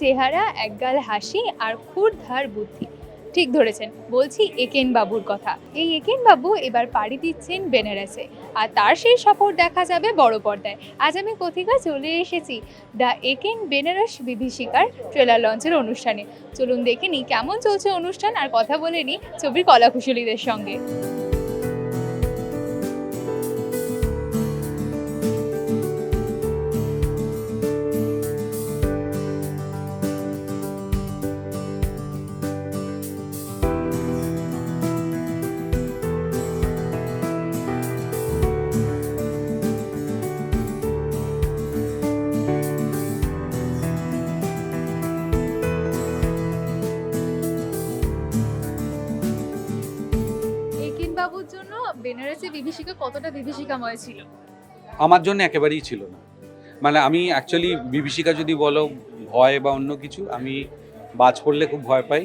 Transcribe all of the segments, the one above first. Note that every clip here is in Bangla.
চেহারা, একগাল হাসি আর ক্ষুরধার বুদ্ধি। ঠিক ধরেছেন, বলছি একেন বাবুর কথা। এই একেন বাবু এবার পাড়ি দিচ্ছেন বেনারসে। আর তার সেই সফর দেখা যাবে বড় পর্দায়। আজ আমি কথিকা চলে এসেছি? দ্য একেন বেনারস বিভীষিকার ট্রেলার লঞ্চের অনুষ্ঠানে। চলুন দেখে নিই কেমন চলছে অনুষ্ঠান আর কথা বলে নিই ছবির কলাকুশলীদের সঙ্গে। বেনারসি বিভীষিকা কতটা বিভীষিকাময় ছিল? আমার জন্য একেবারেই ছিল না। মানে আমি অ্যাকচুয়ালি বিভীষিকা যদি বলো ভয় বা অন্য কিছু আমি বাজ পড়লে খুব ভয় পাই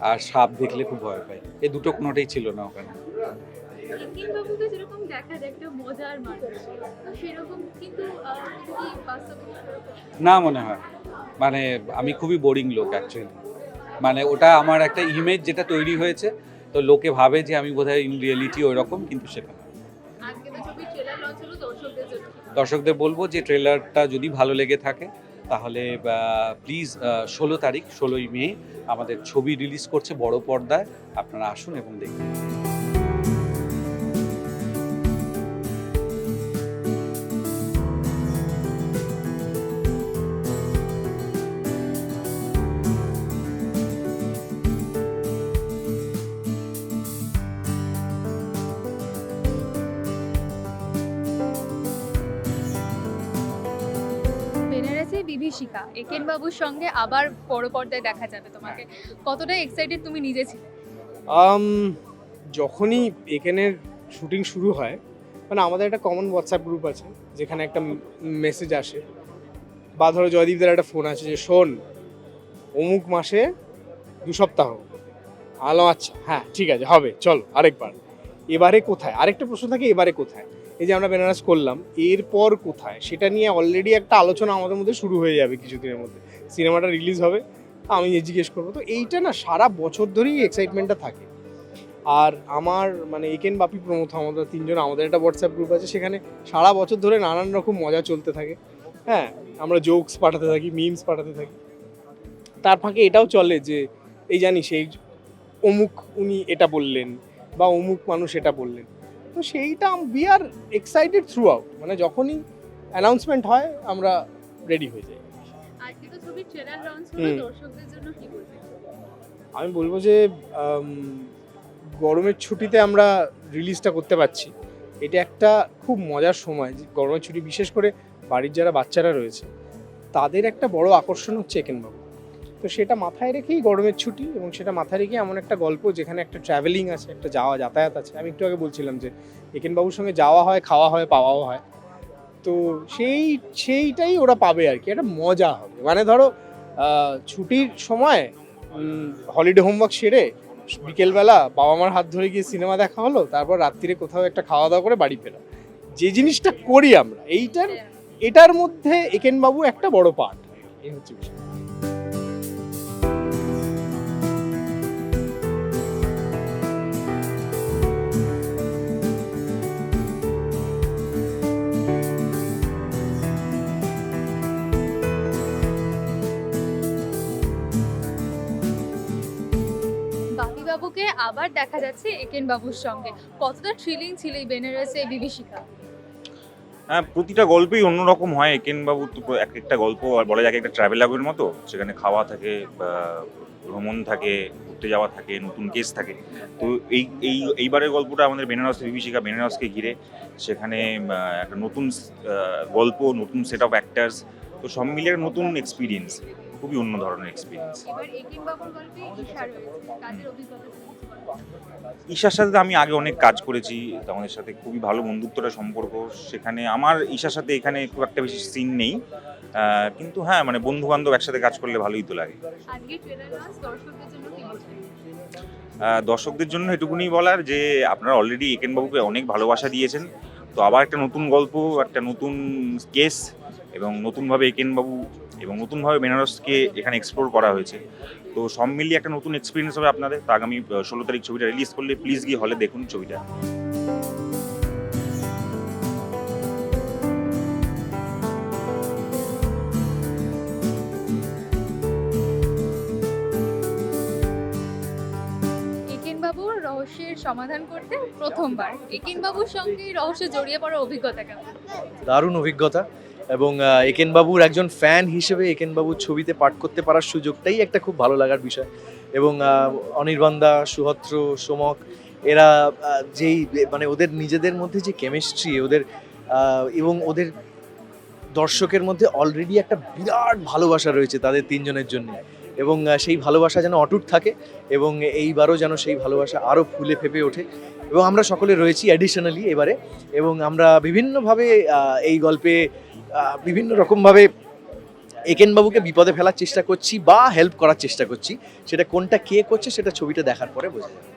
আর সাপ দেখলে খুব ভয় পাই। এই দুটো কোনোটাই ছিল না ওখানে? না মনে হয়। মানে আমি খুবই বোরিং লোক অ্যাকচুয়ালি মানে ওটা আমার একটা ইমেজ যেটা তৈরি হয়েছে তো লোকে ভাবে যে আমি বোধহয় ইন রিয়েলিটি ওই রকম কিন্তু সেটা না। দর্শকদের বলব যে ট্রেলারটা যদি ভালো লেগে থাকে তাহলে প্লিজ ষোলো তারিখ ষোলোই মে আমাদের ছবি রিলিজ করছে বড় পর্দায়। আপনারা আসুন এবং দেখুন। বিভীষিকা একেন বাবুর সঙ্গে আবার বড় পর্দায় দেখা যাবে তোমাকে। কতটা এক্সাইটেড তুমি নিজে ছিলে? যখনই একেনের শুটিং শুরু হয় মানে আমাদের একটা কমন হোয়াটসঅ্যাপ গ্রুপ আছে, যেখানে একটা মেসেজ আসে। বা ধরো জয়দীপদের একটা ফোন আছে যে, শোন, অমুক মাসে দু সপ্তাহ। আলো আচ্ছা হ্যাঁ ঠিক আছে, হবে, চলো, আরেকবার। এবারে কোথায়? আরেকটা প্রশ্ন থাকে, এবারে কোথায়? এই যে আমরা বেনারস করলাম, এরপর কোথায়? সেটা নিয়ে অলরেডি একটা আলোচনা আমাদের মধ্যে শুরু হয়ে যাবে কিছুদিনের মধ্যে। সিনেমাটা রিলিজ হবে, আমি জিজ্ঞেস করব। তো এইটা না, সারা বছর ধরেই এক্সাইটমেন্টটা থাকে। আর আমার মানে একেন বাপি প্রমোদ, আমাদের তিনজন, আমাদের একটা হোয়াটসঅ্যাপ গ্রুপ আছে, সেখানে সারা বছর ধরে নানান রকম মজা চলতে থাকে। হ্যাঁ আমরা জোকস পাঠাতে থাকি মিমস পাঠাতে থাকি। তার ফাঁকে এটাও চলে যে, এই জানিস, এই অমুক উনি এটা বললেন, বা অমুক মানুষ এটা বললেন। তো সেইটা we are excited throughout মানে যখনই অ্যানাউন্সমেন্ট হয় আমরা রেডি হয়ে যাই। আমি বলব যে গরমের ছুটিতে আমরা রিলিজটা করতে পারছি। এটা একটা খুব মজার সময়। যে গরমের ছুটি বিশেষ করে বাড়ির যারা বাচ্চারা রয়েছে তাদের একটা বড় আকর্ষণ হচ্ছে একেনবাবু। তো সেটা মাথায় রেখেই গরমের ছুটি এবং সেটা মাথায় রেখে এমন একটা গল্প যেখানে একটা ট্রাভেলিং আছে একটা যাওয়া যাতায়াত আছে। আমি একটু আগে বলছিলাম যে একেনবাবুর সঙ্গে যাওয়া হয় খাওয়া হয় পাওয়াও হয়। তো সেই সেইটাই ওরা পাবে আর কি। একটা মজা হবে। মানে ধরো ছুটির সময় হলিডে হোমওয়ার্ক সেরে বিকেলবেলা বাবা মার হাত ধরে গিয়ে সিনেমা দেখা হলো তারপর রাত্রিরে কোথাও একটা খাওয়া দাওয়া করে বাড়ি ফেরা। যে জিনিসটা করি আমরা এইটার এটার মধ্যে একেনবাবু একটা বড় পার্ট এই হচ্ছে বিষয়। বাবুকে আবার দেখা যাচ্ছে একেন বাবুর সঙ্গে। কতটা থ্রিলিং ছিল এই বেনারসে বিভীষিকা? হ্যাঁ প্রতিটা গল্পই অন্যরকম হয়। একেন বাবু তো এক একটা গল্প, আর বলা যায় একটা ট্রাভেল লাগের মতো, সেখানে খাওয়া থাকে ভ্রমণ থাকে, ঘুরতে যাওয়া থাকে, নতুন কেস থাকে। তো এই এই, এইবারের গল্পটা আমাদের বেনারস বিভীষিকা, বেনারসকে ঘিরে, সেখানে একটা নতুন গল্প, নতুন সেট অফ অ্যাক্টার্স তো সব মিলিয়ে নতুন এক্সপিরিয়েন্স খুবই অন্য ধরনের এক্সপিরিয়েন্স। ঈশার সাথে আমি আগে অনেক কাজ করেছি আমাদের সাথে খুবই ভালো বন্ধুত্বটা সম্পর্ক। সেখানে আমার ঈশার সাথে এখানে খুব একটা বেশি সিন নেই। কিন্তু হ্যাঁ মানে বন্ধু বান্ধব একসাথে কাজ করলে ভালোই তো লাগে। দর্শকদের জন্য এটুকুনি বলার যে আপনারা অলরেডি একেনবাবুকে অনেক ভালোবাসা দিয়েছেন। তো আবার একটা নতুন গল্প একটা নতুন কেস এবং নতুনভাবে একেন বাবু এবং নতুনভাবে বেনারসকে এখানে এক্সপ্লোর করা হয়েছে। তো সব মিলিয়ে একটা নতুন এক্সপিরিয়েন্স হবে আপনাদের। তো আগামী ষোলো তারিখ ছবিটা রিলিজ করলে প্লিজ গিয়ে হলে দেখুন ছবিটা। একেন বাবুর রহস্যের সমাধান করতে প্রথমবার। একেন বাবুর সঙ্গে রহস্যে জড়িয়ে পড়ার অভিজ্ঞতা কেমন? দারুণ অভিজ্ঞতা। এবং একেনবাবুর একজন ফ্যান হিসেবে একেনবাবুর ছবিতে পাঠ করতে পারার সুযোগটাই একটা খুব ভালো লাগার বিষয়। এবং আহ, অনির্বাণদা সুহত্র সোমক এরা যেই মানে ওদের নিজেদের মধ্যে যে কেমিস্ট্রি ওদের এবং ওদের দর্শকের মধ্যে অলরেডি একটা বিরাট ভালোবাসা রয়েছে তাদের তিনজনের জন্য। এবং সেই ভালোবাসা যেন অটুট থাকে এবং এইবারও যেন সেই ভালোবাসা আরও ফুলে ফেপে ওঠে। এবং আমরা সকলে রয়েছি অ্যাডিশনালি এবারে। এবং আমরা বিভিন্নভাবে এই গল্পে বিভিন্ন রকমভাবে একেনবাবুকে বিপদে ফেলার চেষ্টা করছি বা হেল্প করার চেষ্টা করছি। সেটা কোনটা কে করছে সেটা ছবিটা দেখার পরে বোঝা যাবে।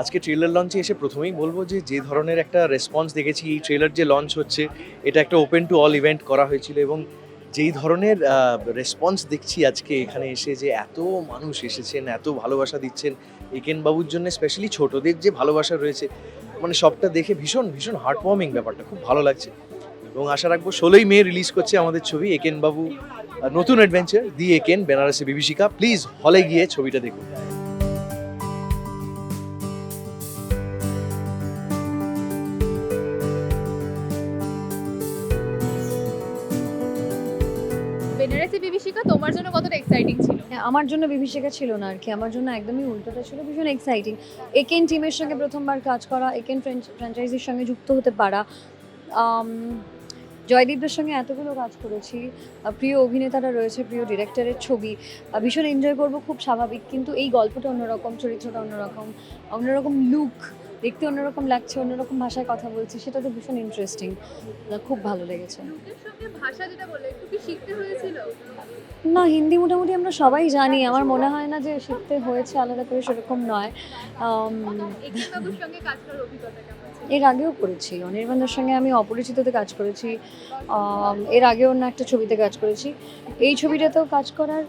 আজকে ট্রেলার লঞ্চ এসে প্রথমেই বলব যে যে ধরনের একটা রেসপন্স দেখেছি এই ট্রেলার যে লঞ্চ হচ্ছে এটা একটা ওপেন টু অল ইভেন্ট করা হয়েছিল এবং যেই ধরনের রেসপন্স দেখছি আজকে এখানে এসে যে এত মানুষ এসেছেন এত ভালোবাসা দিচ্ছেন একেন বাবুর জন্য স্পেশালি ছোটদের যে ভালোবাসা রয়েছে মানে সবটা দেখে ভীষণ ভীষণ হার্ট ওয়ার্মিং ব্যাপারটা, খুব ভালো লাগছে। এবং আশা রাখব ষোলোই মে রিলিজ করছে আমাদের ছবি, একেন বাবু নতুন অ্যাডভেঞ্চার দি একেন, বেনারসি বিভীষিকা। প্লিজ হলে গিয়ে ছবিটা দেখুন। আমার জন্য বিভীষিকা ছিল না আর কি। আমার জন্য একদমই উল্টোটা ছিল, ভীষণ এক্সাইটিং একেন টিমের সঙ্গে প্রথমবার কাজ করা, একেন ফ্র্যাঞ্চাইজির সঙ্গে যুক্ত হতে পারা জয়দীপদের সঙ্গে এতগুলো কাজ করেছি। প্রিয় অভিনেতারা রয়েছে, প্রিয় ডিরেক্টরের ছবি। ভীষণ এনজয় করব, খুব স্বাভাবিক। কিন্তু এই গল্পটা অন্যরকম, চরিত্রটা অন্যরকম অন্যরকম লুক দেখতে অন্যরকম লাগছে অন্যরকম ভাষায় কথা বলছে সেটা তো ভীষণ ইন্টারেস্টিং খুব ভালো লেগেছে। ভাষা যেটা বললে একটু কি শিখতে হয়েছিল? না হিন্দি মোটামুটি আমরা সবাই জানি। আমার মনে হয় না যে শিখতে হয়েছে আলাদা করে সেরকম নয়। এর আগেও করেছি। অনির্বাণের সঙ্গে আমি অপরিচিততে কাজ করেছি। এর আগে অন্য একটা ছবিতে কাজ করেছি। এই ছবিটাতেও কাজ করার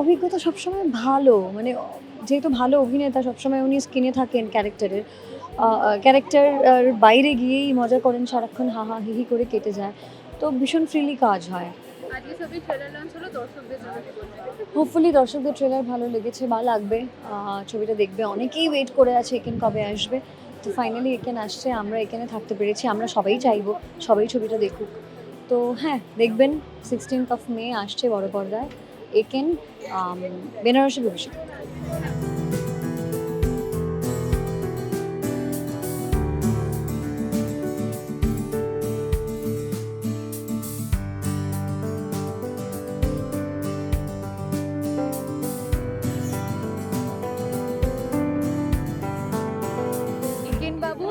অভিজ্ঞতা সবসময় ভালো। মানে যেহেতু ভালো অভিনেতা সবসময় উনি স্ক্রিনে থাকেন ক্যারেক্টারের ক্যারেক্টার বাইরে গিয়েই মজা করেন সারাক্ষণ হা হা হি হি করে কেটে যায়। তো ভীষণ ফ্রিলি কাজ হয়। হোপফুলি দর্শকদের ট্রেলার ভালো লেগেছে বা লাগবে। ছবিটা দেখবে অনেকেই ওয়েট করে আছে এখানে কবে আসবে। তো ফাইনালি এখানে আসছে আমরা এখানে থাকতে পেরেছি আমরা সবাই চাইব সবাই ছবিটা দেখুক। তো হ্যাঁ দেখবেন সিক্সটিন্থ অফ মে আসছে বড় পর্দায়। একেন বেনারসি ভবিষ্যৎ।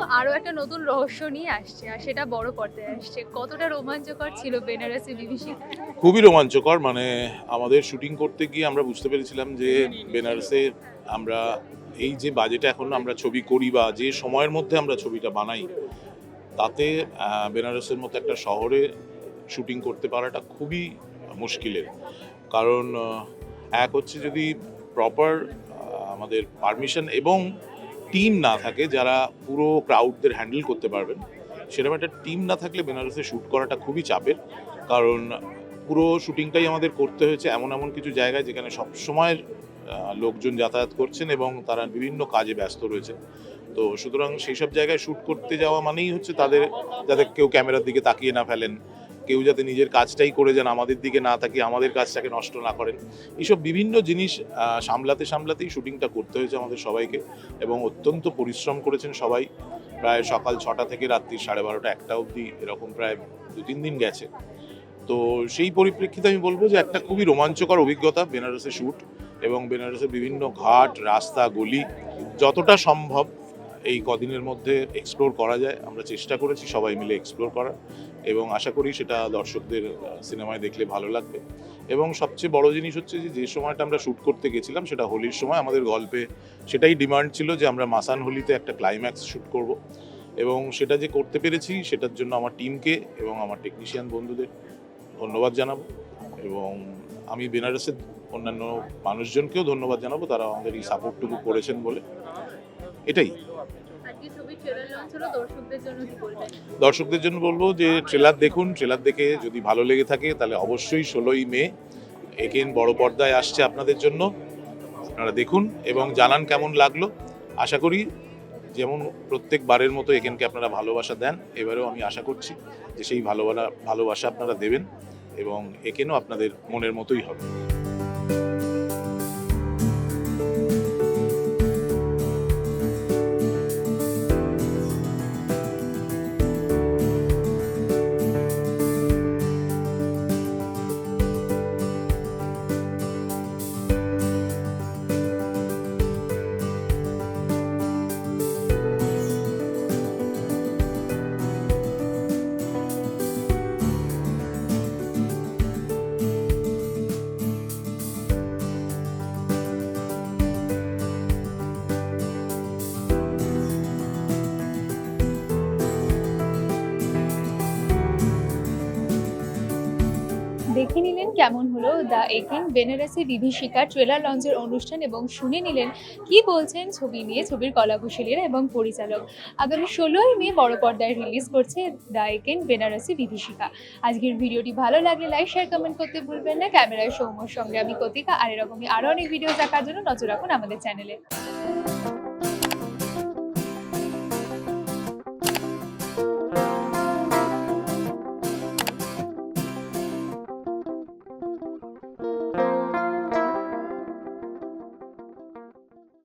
একেন বাবু আরও একটা নতুন রহস্য নিয়ে আসছে, আর সেটা বড় পর্দায় আসছে। কতটা রোমাঞ্চকর ছিল বেনারসি বিভীষিকা খুবই রোমাঞ্চকর মানে আমাদের শুটিং করতে গিয়ে আমরা বুঝতে পেরেছিলাম যে বেনারসে আমরা এই যে বাজেটে এখন আমরা ছবি করি বা যে সময়ের মধ্যে আমরা ছবিটা বানাই, তাতে বেনারসের মতো একটা শহরে শুটিং করতে পারাটা খুবই মুশকিলের। কারণ এক হচ্ছে যদি প্রপার আমাদের পারমিশন এবং টিম না থাকে, যারা পুরো ক্রাউডদের হ্যান্ডেল করতে পারবেন, সেরকম একটা টিম না থাকলে বেনারসে শ্যুট করাটা খুবই চাপের। কারণ পুরো শুটিংটাই আমাদের করতে হয়েছে এমন এমন কিছু জায়গায় যেখানে সবসময় লোকজন যাতায়াত করছেন এবং তারা বিভিন্ন কাজে ব্যস্ত রয়েছে তো সুতরাং সেই সব জায়গায় শ্যুট করতে যাওয়া মানেই হচ্ছে তাদের, যাতে কেউ ক্যামেরার দিকে তাকিয়ে না ফেলেন কেউ যাতে নিজের কাজটাই করে যান, আমাদের দিকে না তাকিয়ে আমাদের কাজটাকে নষ্ট না করেন। এইসব বিভিন্ন জিনিস সামলাতে সামলাতেই শুটিংটা করতে হয়েছে আমাদের সবাইকে এবং অত্যন্ত পরিশ্রম করেছেন সবাই। প্রায় সকাল ছটা থেকে রাত্রি সাড়ে বারোটা একটা অবধি এরকম প্রায় দু তিন দিন গেছে। তো সেই পরিপ্রেক্ষিতে আমি বলব যে একটা খুবই রোমাঞ্চকর অভিজ্ঞতা বেনারসে শ্যুট এবং বেনারসের বিভিন্ন ঘাট, রাস্তা, গলি যতটা সম্ভব এই কদিনের মধ্যে এক্সপ্লোর করা যায়। আমরা চেষ্টা করেছি সবাই মিলে এক্সপ্লোর করার এবং আশা করি সেটা দর্শকদের সিনেমায় দেখলে ভালো লাগবে। এবং সবচেয়ে বড় জিনিস হচ্ছে যে যে সময়টা আমরা শ্যুট করতে গেছিলাম সেটা হোলির সময় আমাদের গল্পে সেটাই ডিমান্ড ছিল যে, আমরা মাসান হোলিতে একটা ক্লাইম্যাক্স শ্যুট করব। এবং সেটা যে করতে পেরেছি সেটার জন্য আমার টিমকে এবং আমার টেকনিশিয়ান বন্ধুদের ধন্যবাদ জানাব। এবং আমি বেনারসের অন্যান্য মানুষজনকেও ধন্যবাদ জানাব তারা আমাদের এই সাপোর্টটুকু করেছেন বলে। এটাই। দর্শকদের জন্য বলব যে ট্রেলার দেখুন, ট্রেলার দেখে যদি ভালো লেগে থাকে, তাহলে অবশ্যই ষোলোই মে এগেন বড় পর্দায় আসছে আপনাদের জন্য। আপনারা দেখুন এবং জানান কেমন লাগল। আশা করি যেমন প্রত্যেক বারের মতো একেনকে আপনারা ভালোবাসা দেন। এবারেও আমি আশা করছি যে সেই ভালোবাসা ভালোবাসা আপনারা দেবেন এবং একেনও আপনাদের মনের মতোই হবে। হলো দ্য একেন বেনারসি বিভীষিকা ট্রেলার লঞ্চের অনুষ্ঠান এবং শুনে নিলেন কি বলছেন ছবি নিয়ে ছবির কলাকুশলীরা এবং পরিচালক। আগামী ষোলোই মে বড় পর্দায় রিলিজ করছে দ্য একেন বেনারসি বিভীষিকা আজকের ভিডিওটি ভালো লাগলে লাইক শেয়ার কমেন্ট করতে ভুলবেন না। ক্যামেরায় সৌম্যর সঙ্গে আমি কতিকা। আর এরকমই আরও অনেক ভিডিও দেখার জন্য নজর রাখুন আমাদের চ্যানেলে